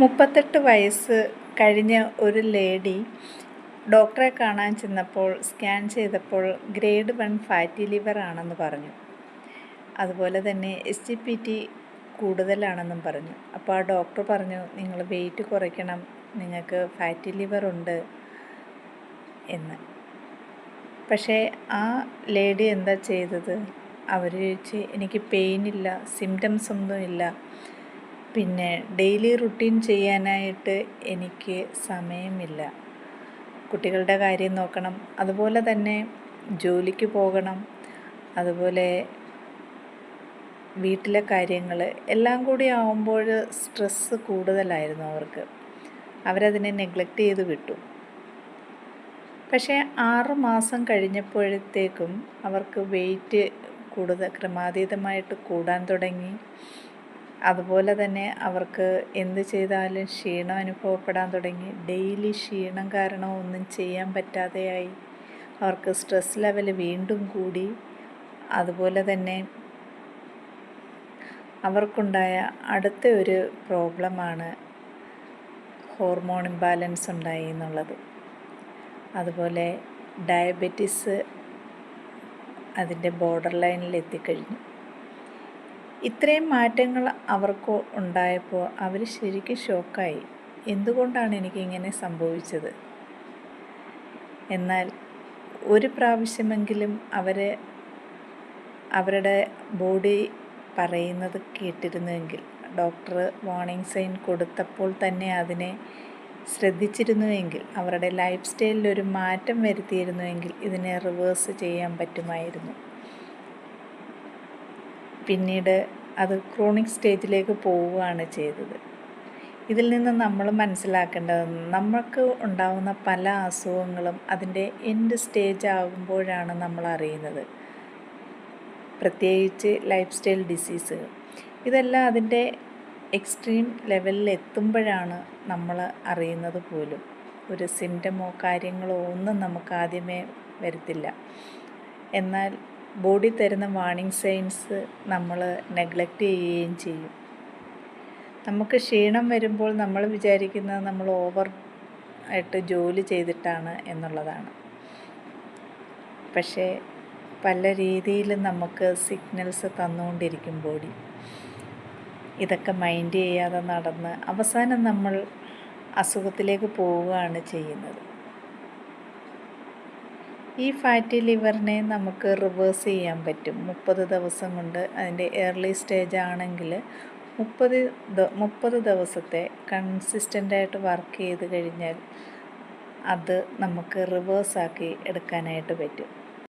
മുപ്പത്തെട്ട് വയസ്സ് കഴിഞ്ഞ ഒരു ലേഡി ഡോക്ടറെ കാണാൻ ചെന്നപ്പോൾ സ്കാൻ ചെയ്തപ്പോൾ ഗ്രേഡ് വൺ ഫാറ്റി ലിവർ ആണെന്ന് പറഞ്ഞു. അതുപോലെ തന്നെ എസ് ജി പി ടി കൂടുതലാണെന്നും പറഞ്ഞു. അപ്പോൾ ആ ഡോക്ടർ പറഞ്ഞു നിങ്ങൾ വെയിറ്റ് കുറയ്ക്കണം നിങ്ങൾക്ക് ഫാറ്റി ലിവർ ഉണ്ട് എന്ന്. പക്ഷേ ആ ലേഡി എന്താ ചെയ്തത്? അവർ ചോദിച്ച് എനിക്ക് പെയിനില്ല സിംറ്റംസ് ഒന്നും ഇല്ല പിന്നെ ഡെയിലി റുട്ടീൻ ചെയ്യാനായിട്ട് എനിക്ക് സമയമില്ല. കുട്ടികളുടെ കാര്യം നോക്കണം. അതുപോലെ തന്നെ ജോലിക്ക് പോകണം. അതുപോലെ വീട്ടിലെ കാര്യങ്ങൾ എല്ലാം കൂടി ആവുമ്പോൾ സ്ട്രെസ്സ് കൂടുതലായിരുന്നു അവർക്ക്. അവരതിനെ നെഗ്ലക്റ്റ് ചെയ്ത് വിട്ടു. പക്ഷേ ആറ് മാസം കഴിഞ്ഞപ്പോഴത്തേക്കും അവർക്ക് വെയിറ്റ് കൂടുതൽ ക്രമാതീതമായിട്ട് കൂടാൻ തുടങ്ങി. അതുപോലെ തന്നെ അവർക്ക് എന്ത് ചെയ്താലും ക്ഷീണം അനുഭവപ്പെടാൻ തുടങ്ങി. ഡെയിലി ക്ഷീണം കാരണം ഒന്നും ചെയ്യാൻ പറ്റാതെയായി. അവർക്ക് സ്ട്രെസ് ലെവൽ വീണ്ടും കൂടി. അതുപോലെ തന്നെ അവർക്കുണ്ടായ അടുത്ത ഒരു പ്രോബ്ലമാണ് ഹോർമോൺ ഇംബാലൻസ് ഉണ്ടായി എന്നുള്ളത്. അതുപോലെ ഡയബറ്റിസ് അതിന്റെ ബോർഡർ ലൈനിൽ എത്തിക്കഴിഞ്ഞു. ഇത്രയും മാറ്റങ്ങൾ അവർക്ക് ഉണ്ടായപ്പോൾ അവർ ശരിക്കും ഷോക്കായി. എന്തുകൊണ്ടാണ് എനിക്കിങ്ങനെ സംഭവിച്ചത്? എന്നാൽ ഒരു പ്രാവശ്യമെങ്കിലും അവർ അവരുടെ ബോഡി പറയുന്നത് കേട്ടിരുന്നുവെങ്കിൽ ഡോക്ടർ വാർണിംഗ് സൈൻ കൊടുത്തപ്പോൾ തന്നെ അതിനെ ശ്രദ്ധിച്ചിരുന്നുവെങ്കിൽ അവരുടെ ലൈഫ് സ്റ്റൈലിൽ ഒരു മാറ്റം വരുത്തിയിരുന്നുവെങ്കിൽ ഇതിനെ റിവേഴ്സ് ചെയ്യാൻ പറ്റുമായിരുന്നു. പിന്നീട് അത് ക്രോണിക് സ്റ്റേജിലേക്ക് പോവുകയാണ് ചെയ്തത്. ഇതിൽ നിന്ന് നമ്മൾ മനസ്സിലാക്കേണ്ടത് നമുക്ക് ഉണ്ടാവുന്ന പല അസുഖങ്ങളും അതിന്റെ എൻഡ് സ്റ്റേജ് ആകുമ്പോഴാണ് നമ്മൾ അറിയുന്നത്. പ്രത്യേകിച്ച് ലൈഫ് സ്റ്റൈൽ ഡിസീസുകൾ ഇതെല്ലാം അതിന്റെ എക്സ്ട്രീം ലെവലിൽ എത്തുമ്പോഴാണ് നമ്മൾ അറിയുന്നത് പോലും. ഒരു സിംറ്റമോ കാര്യങ്ങളോ ഒന്നും നമുക്ക് ആദ്യമേ വരത്തില്ല. എന്നാൽ ബോഡി തരുന്ന വാർണിംഗ് സൈൻസ് നമ്മൾ നെഗ്ലക്റ്റ് ചെയ്യുകയും ചെയ്യും. നമുക്ക് ക്ഷീണം വരുമ്പോൾ നമ്മൾ വിചാരിക്കുന്നത് നമ്മൾ ഓവർ ആയിട്ട് ജോലി ചെയ്തിട്ടാണ് എന്നുള്ളതാണ്. പക്ഷേ പല രീതിയിൽ നമുക്ക് സിഗ്നൽസ് തന്നുകൊണ്ടിരിക്കും ബോഡി ഇതൊക്കെ മൈൻഡ് ചെയ്യാതെ നടന്ന് അവസാനം നമ്മൾ അസുഖത്തിലേക്ക് പോവുകയാണ് ചെയ്യുന്നത്. ഈ ഫാറ്റി ലിവറിനെ നമുക്ക് റിവേഴ്സ് ചെയ്യാൻ പറ്റും. മുപ്പത് ദിവസം കൊണ്ട് അതിന്റെ ഏർലി സ്റ്റേജ് ആണെങ്കിൽ മുപ്പത് മുപ്പത് ദിവസത്തെ കൺസിസ്റ്റന്റായിട്ട് വർക്ക് ചെയ്ത് കഴിഞ്ഞാൽ അത് നമുക്ക് റിവേഴ്സാക്കി എടുക്കാനായിട്ട് പറ്റും.